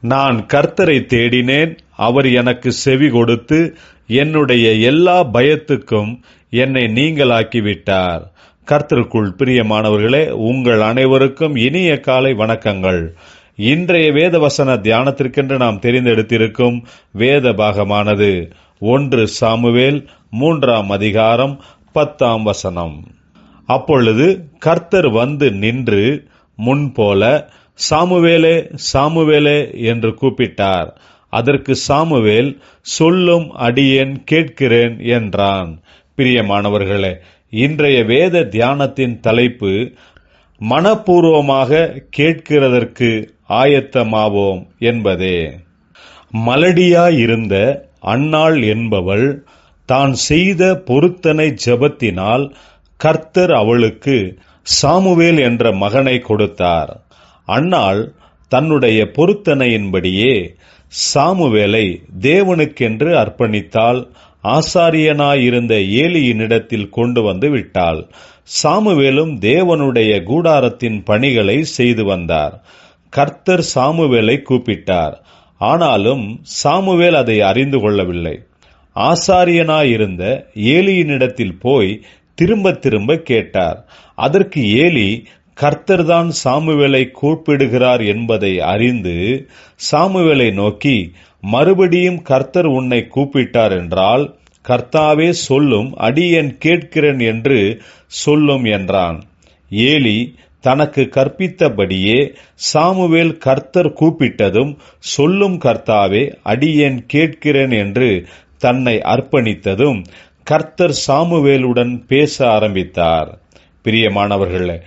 நான் கர்த்தரை தேடினேன் அவர் எனக்கு செவி கொடுத்து என்னுடைய எல்லா பயத்துக்கும் என்னை நீங்களாக்கிவிட்டார். கர்த்தருக்குள் பிரியமானவர்களே உங்கள் அனைவருக்கும் இனிய காலை வணக்கங்கள். இன்றைய வேத வசன தியானத்திற்கென்று நாம் தெரிந்தெடுத்திருக்கும் வேத பாகமானது ஒன்று சாமுவேல் மூன்றாம் அதிகாரம் பத்தாம் வசனம். அப்பொழுது கர்த்தர் வந்து நின்று முன்போல சாமுவேலே சாமுவேலே என்று கூப்பிட்டார். அதற்கு சாமுவேல் சொல்லும் அடியேன் கேட்கிறேன் என்றான். பிரியமானவர்களே இன்றைய வேத தியானத்தின் தலைப்பு மனப்பூர்வமாக கேட்கிறதற்கு ஆயத்தமாவோம் என்பதே. மலடியாயிருந்த அன்னாள் என்பவள் தான் செய்த பொருத்தனை ஜெபத்தினால் கர்த்தர் அவளுக்கு சாமுவேல் என்ற மகனை கொடுத்தார். அன்னாள் தன்னுடைய பொருத்தனையின்படியே சாமுவேலை தேவனுக்கென்று அர்ப்பணித்தால் ஆசாரியனாயிருந்த ஏலியினிடத்தில் கொண்டு வந்து விட்டாள். சாமுவேலும் தேவனுடைய கூடாரத்தின் பணிகளை செய்து வந்தார். கர்த்தர் சாமுவேலை கூப்பிட்டார். ஆனாலும் சாமுவேல் அதை அறிந்து கொள்ளவில்லை. ஆசாரியனாயிருந்த ஏலியினிடத்தில் போய் திரும்ப திரும்ப கேட்டார். அதற்கு ஏலி கர்த்தர்தான் சாமுவேலை கூப்பிடுகிறார் என்பதை அறிந்து சாமுவேலை நோக்கி மறுபடியும் கர்த்தர் உன்னை கூப்பிட்டார் என்றால் கர்த்தாவே சொல்லும் அடியன் கேட்கிறேன் என்று சொல்லும் என்றான். ஏலி தனக்கு கற்பித்தபடியே சாமுவேல் கர்த்தர் கூப்பிட்டதும் சொல்லும் கர்த்தாவே அடியேன் கேட்கிறேன் என்று தன்னை அர்ப்பணித்ததும் கர்த்தர் சாமுவேலுடன் பேச ஆரம்பித்தார். பிரியமானவர்களே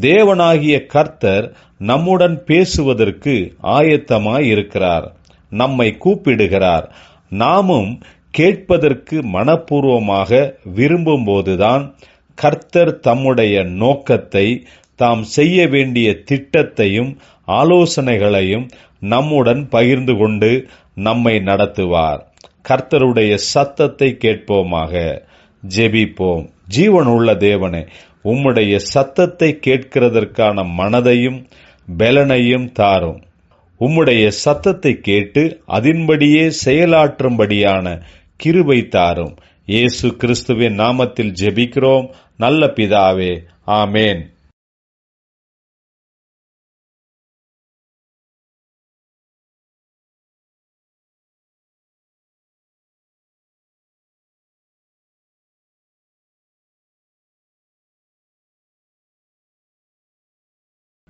தேவனாகிய கர்த்தர் நம்முடன் பேசுவதற்கு ஆயத்தமாய் இருக்கிறார் நம்மை கூப்பிடுகிறார். நாமும் கேட்பதற்கு மனப்பூர்வமாக விரும்பும்போதுதான் கர்த்தர் தம்முடைய நோக்கத்தை தாம் செய்ய வேண்டிய திட்டத்தையும் ஆலோசனைகளையும் நம்முடன் பகிர்ந்து கொண்டு நம்மை நடத்துவார். கர்த்தருடைய சத்தத்தை கேட்போமாக. ஜெபிப்போம். ஜீவனுள்ள தேவனே உம்முடைய சத்தத்தை கேட்கிறதற்கான மனதையும் பலனையும் தாரும். உம்முடைய சத்தத்தை கேட்டு அதன்படியே செயலாற்றும்படியான கிருபை தாரும். இயேசு கிறிஸ்துவின் நாமத்தில் ஜெபிக்கிறோம். நல்ல பிதாவே ஆமேன்.